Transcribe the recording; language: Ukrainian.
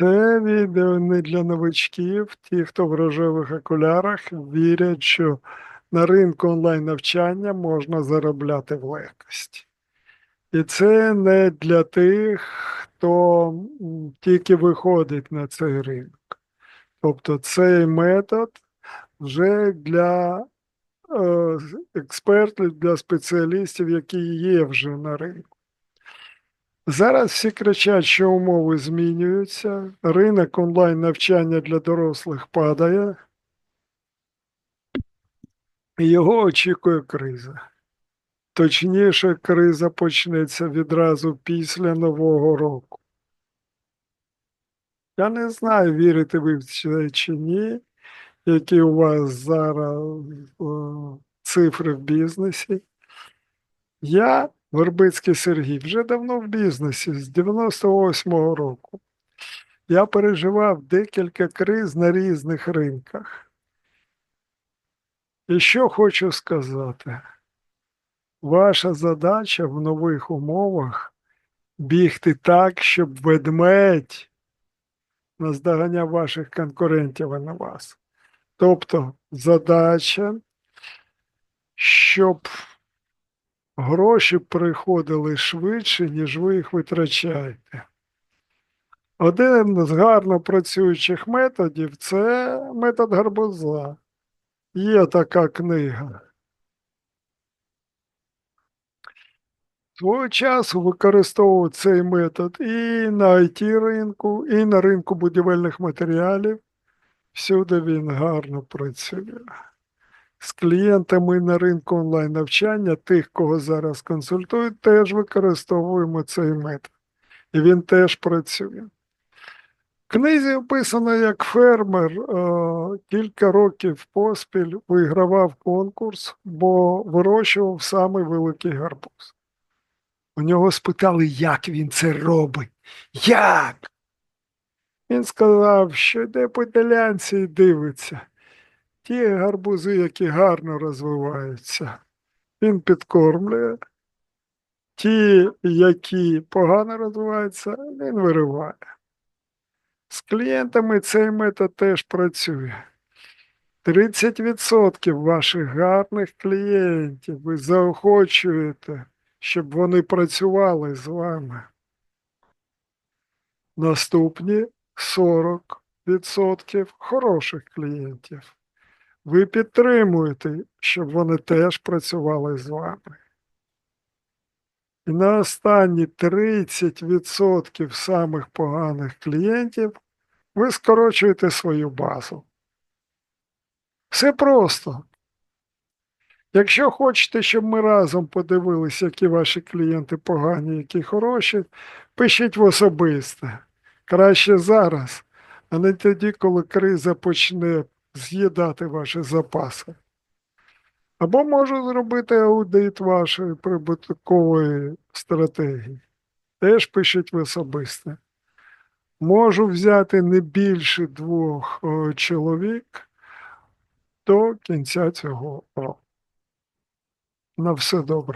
Це відео не для новичків. Ті, хто в рожевих окулярах, вірять, що на ринку онлайн-навчання можна заробляти в легкості. І це не для тих, хто тільки виходить на цей ринок. Тобто цей метод вже для е, експертів, для спеціалістів, які є вже на ринку. Зараз всі кричать, що умови змінюються, ринок онлайн-навчання для дорослих падає, і його очікує криза. Точніше, криза почнеться відразу після Нового року. Я не знаю, вірите ви в це чи ні, які у вас зараз о, цифри в бізнесі. Я, Вербицький Сергій, вже давно в бізнесі з 98-го року. Я переживав декілька криз на різних ринках. І що хочу сказати, ваша задача в нових умовах бігти так, щоб ведмедь наздоганяв ваших конкурентів і на вас. Тобто задача, щоб гроші приходили швидше, ніж ви їх витрачаєте. Один з гарно працюючих методів це метод гарбуза. Є така книга. Свого часу використовував цей метод і на it ринку, і на ринку будівельних матеріалів. Всюди він гарно працює. З клієнтами на ринку онлайн-навчання, тих, кого зараз консультують, теж використовуємо цей метод. І він теж працює. В книзі описано, як фермер е, кілька років поспіль вигравав конкурс, бо вирощував самий великий гарбуз. У нього спитали, як він це робить. Як? Він сказав, що йде по ділянці і дивиться. Ті гарбузи, які гарно розвиваються, він підкормлює. Ті, які погано розвиваються, він вириває. З клієнтами цей метод теж працює. 30% ваших гарних клієнтів ви заохочуєте, щоб вони працювали з вами. Наступні 40% хороших клієнтів. Ви підтримуєте, щоб вони теж працювали з вами. І на останні 30% самих поганих клієнтів ви скорочуєте свою базу. Все просто. Якщо хочете, щоб ми разом подивилися, які ваші клієнти погані, які хороші, пишіть в особисте. Краще зараз, а не тоді, коли криза почне з'їдати ваші запаси. Або можу зробити аудит вашої прибуткової стратегії. Теж пишіть в особисте. Можу взяти не більше двох о, чоловік до кінця цього року. На все добре.